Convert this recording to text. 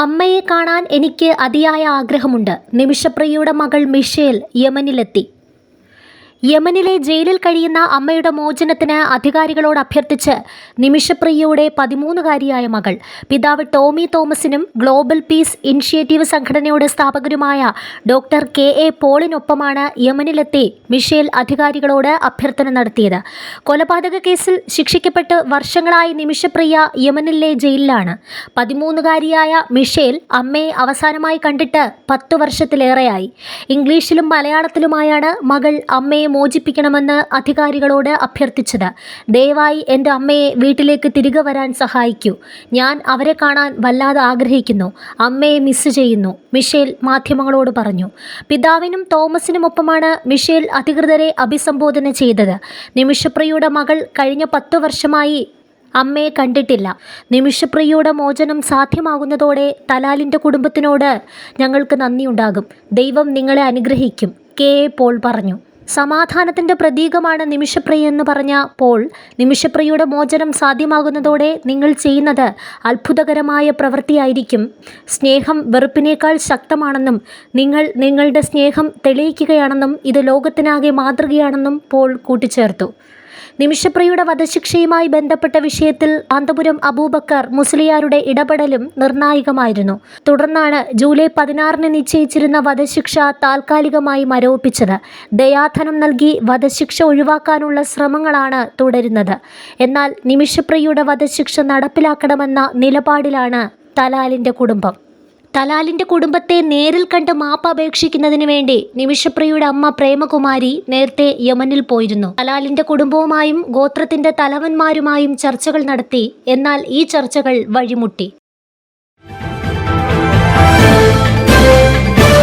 അമ്മയെ കാണാൻ എനിക്ക് അതിയായ ആഗ്രഹമുണ്ട്. നിമിഷപ്രിയയുടെ മകൾ മിഷേൽ യമനിലെത്തി. യമനിലെ ജയിലിൽ കഴിയുന്ന അമ്മയുടെ മോചനത്തിന് അധികാരികളോട് അഭ്യർത്ഥിച്ച് നിമിഷപ്രിയയുടെ പതിമൂന്നുകാരിയായ മകൾ പിതാവ് ടോമി തോമസിനും ഗ്ലോബൽ പീസ് ഇനിഷ്യേറ്റീവ് സംഘടനയുടെ സ്ഥാപകരുമായ ഡോക്ടർ കെ എ പോളിനൊപ്പമാണ് യമനിലെത്തി മിഷേൽ അധികാരികളോട് അഭ്യർത്ഥന നടത്തിയത്. കൊലപാതക കേസിൽ ശിക്ഷിക്കപ്പെട്ട് വർഷങ്ങളായി നിമിഷപ്രിയ യമനിലെ ജയിലിലാണ്. പതിമൂന്നുകാരിയായ മിഷേൽ അമ്മയെ അവസാനമായി കണ്ടിട്ട് പത്തു വർഷത്തിലേറെയായി. ഇംഗ്ലീഷിലും മലയാളത്തിലുമായാണ് മകൾ അമ്മയെ മോചിപ്പിക്കണമെന്ന് അധികാരികളോട് അഭ്യർത്ഥിച്ചത്. ദയവായി എന്റെ അമ്മയെ വീട്ടിലേക്ക് തിരികെ വരാൻ സഹായിക്കൂ. ഞാൻ അവരെ കാണാൻ വല്ലാതെ ആഗ്രഹിക്കുന്നു. അമ്മയെ മിസ് ചെയ്യുന്നു. മിഷേൽ മാധ്യമങ്ങളോട് പറഞ്ഞു. പിതാവിനും തോമസിനുമൊപ്പമാണ് മിഷേൽ അധികൃതരെ അഭിസംബോധന ചെയ്തത്. നിമിഷപ്രിയയുടെ മകൾ കഴിഞ്ഞ പത്തു വർഷമായി അമ്മയെ കണ്ടിട്ടില്ല. നിമിഷപ്രിയയുടെ മോചനം സാധ്യമാകുന്നതോടെ തലാലിന്റെ കുടുംബത്തിനോട് ഞങ്ങൾക്ക് നന്ദിയുണ്ടാകും. ദൈവം നിങ്ങളെ അനുഗ്രഹിക്കും. കെ. എ. പോൾ പറഞ്ഞു. സമാധാനത്തിന്റെ പ്രതീകമാണ് നിമിഷപ്രിയ എന്ന് പറഞ്ഞ പോൾ. നിമിഷപ്രിയയുടെ മോചനം സാധ്യമാകുന്നതോടെ നിങ്ങൾ ചെയ്യുന്നത് അത്ഭുതകരമായ പ്രവൃത്തിയായിരിക്കും. സ്നേഹം വെറുപ്പിനേക്കാൾ ശക്തമാണെന്നും നിങ്ങൾ നിങ്ങളുടെ സ്നേഹം തെളിയിക്കുകയാണെന്നും ഇത് ലോകത്തിനാകെ മാതൃകയാണെന്നും പോൾ കൂട്ടിച്ചേർത്തു. നിമിഷപ്രിയയുടെ വധശിക്ഷയുമായി ബന്ധപ്പെട്ട വിഷയത്തിൽ അന്തപുരം അബൂബക്കർ മുസ്ലിയാരുടെ ഇടപെടലും നിർണായകമായിരുന്നു. തുടർന്നാണ് ജൂലൈ പതിനാറിന് നിശ്ചയിച്ചിരുന്ന വധശിക്ഷ താൽക്കാലികമായി മരവിപ്പിച്ചത്. ദയാധനം നൽകി വധശിക്ഷ ഒഴിവാക്കാനുള്ള ശ്രമങ്ങളാണ് തുടരുന്നത്. എന്നാൽ നിമിഷപ്രിയയുടെ വധശിക്ഷ നടപ്പിലാക്കണമെന്ന നിലപാടിലാണ് തലാലിന്റെ കുടുംബം. തലാലിന്റെ കുടുംബത്തെ നേരിൽ കണ്ട് മാപ്പ് അപേക്ഷിക്കുന്നതിന് വേണ്ടി നിമിഷപ്രിയയുടെ അമ്മ പ്രേമകുമാരി നേരത്തെ യമനിൽ പോയിരുന്നു. തലാലിന്റെ കുടുംബവുമായും ഗോത്രത്തിന്റെ തലവന്മാരുമായും ചർച്ചകൾ നടത്തി. എന്നാൽ ഈ ചർച്ചകൾ വഴിമുട്ടി.